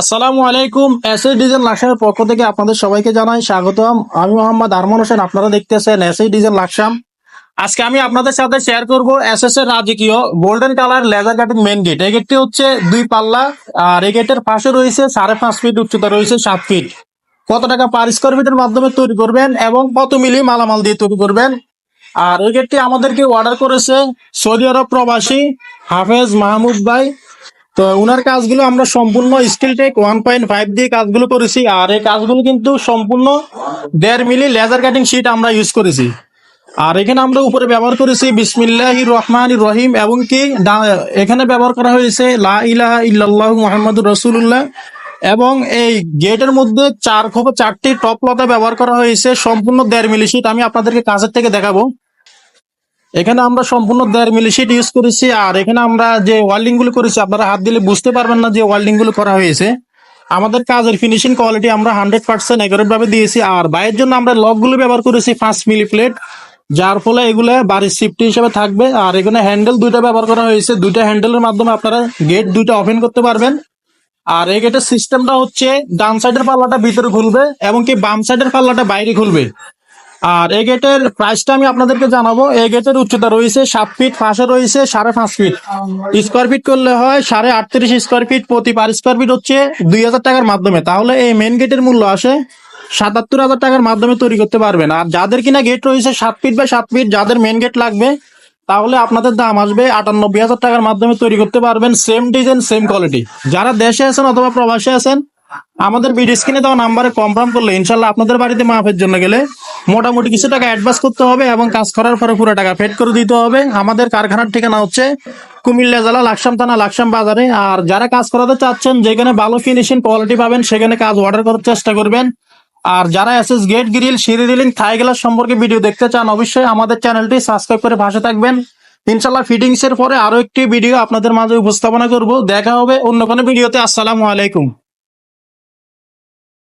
আসসালামু আলাইকুম। S S diesel লাকসামের পক্ষ থেকে আপনাদের সবাইকে জানাই স্বাগতম। আমি মোহাম্মদ আরমান হোসেন, আপনারা দেখতেছেন এস এস ডিজেল লাকসাম আজকে আমি আপনাদের সাথে শেয়ার করব এস এস এর রাজকীয় golden colour laser cutting main gate এই গেটটি হচ্ছে দুই পাল্লা, আর এই গেটের পাশে রয়েছে সাড়ে পাঁচ ফিট উচ্চতা, রয়েছে সাত ফিট কত টাকা পার স্কোয়ার ফিটের মাধ্যমে তৈরি করবেন এবং কত মিলি মালামাল দিয়ে তৈরি করবেন? আর ওই গেটটি আমাদেরকে অর্ডার করেছে সৌদি আরব প্রবাসী হাফেজ মাহমুদ ভাই। তো ওনার কাজগুলো আমরা সম্পূর্ণ skill tech one point five দিয়ে কাজগুলো করেছি, আর এই কাজগুলো কিন্তু সম্পূর্ণ দেড় মিলি লেজার কাটিং শিট আমরা ইউজ করেছি। আর এখানে আমরা উপরে ব্যবহার করেছি বিসমিল্লাহ রহমান রহিম, এবং কি এখানে ব্যবহার করা হয়েছে লা ইলাহা ইল্লাল্লাহু মুহাম্মাদুর রাসূলুল্লাহ, এবং এই গেটের মধ্যে চার খোপ, চারটি টপ লতা ব্যবহার করা হয়েছে, সম্পূর্ণ দেড় মিলি শিট আমি আপনাদেরকে কাছের থেকে দেখাবো। এখানে আমরা সম্পূর্ণ দেড় মিলি শিট ইউজ করেছি, আর এখানে আমরা যে ওয়ার্ল্ডিংগুলো করেছি, আপনারা হাত দিলে বুঝতে পারবেন না যে ওয়ার্ল্ডিংগুলো করা হয়েছে। আমাদের কাজের ফিনিশিং কোয়ালিটি আমরা হান্ড্রেড পার্সেন্ট এগারোট ভাবে দিয়েছি, আর বাইরের জন্য আমরা লকগুলো ব্যবহার করেছি পাঁচ মিলি প্লেট যার ফলে এগুলো বাড়ির সিফটি হিসেবে থাকবে, আর এখানে হ্যান্ডেল দুইটা ব্যবহার করা হয়েছে। দুইটা হ্যান্ডেলের মাধ্যমে আপনারা গেট দুইটা ওপেন করতে পারবেন। আর এই গেটের সিস্টেমটা হচ্ছে ডান সাইডের পাল্লাটা ভিতরে খুলবে, এবং কি বাম সাইডের পাল্লাটা বাইরে খুলবে। আর এই গেটের প্রাইসটা আমি আপনাদেরকে জানাব। এই গেটের উচ্চতা রয়েছে সাত ফিট পাশে রয়েছে সাড়ে পাঁচ ফিট স্কোয়ার ফিট করলে হয় সাড়ে আটত্রিশ স্কোয়ার ফিট প্রতি পার স্কোয়ার ফিট হচ্ছে দুই হাজার টাকার মাধ্যমে। তাহলে এই মেন গেটের মূল্য আসে সাতাত্তর হাজার টাকার মাধ্যমে তৈরি করতে পারবেন। আর যাদের কিনা গেট রয়েছে সাত ফিট বা সাত ফিট যাদের মেন গেট লাগবে, তাহলে আপনাদের দাম আসবে আটানব্বই হাজার টাকার মাধ্যমে তৈরি করতে পারবেন। সেম ডিজাইন সেম কোয়ালিটি যারা দেশে আছেন অথবা প্রবাসে আছেন আমাদের ভিডিও স্ক্রিনে দেওয়া নাম্বারে কনফার্ম করলে ইনশাল্লাহ আপনাদের বাড়িতে মাফের জন্য গেলে মোটামুটি কিছু টাকা অ্যাডভান্স করতে হবে এবং কাজ করার পরে পুরো টাকা পেড করে দিতে হবে। আমাদের কারখানার ঠিকানা হচ্ছে কুমিল্লা জেলা লাকসাম থানা, লাকসাম বাজারে। আর যারা কাজ করাতে চাচ্ছেন, যেখানে ভালো ফিনিশিং কোয়ালিটি পাবেন, সেখানে কাজ অর্ডার করার চেষ্টা করবেন। আর যারা এসএস গেট গ্রিল সিঁড়ি রিলিং থাই গ্লাস সম্পর্কে ভিডিও দেখতে চান, অবশ্যই আমাদের চ্যানেলটি সাবস্ক্রাইব করে পাশে থাকবেন। ইনশাল্লাহ ফিটিংসের পরে আরও একটি ভিডিও আপনাদের মাঝে উপস্থাপনা করব। দেখা হবে অন্য কোনো ভিডিওতে আসসালামু আলাইকুম।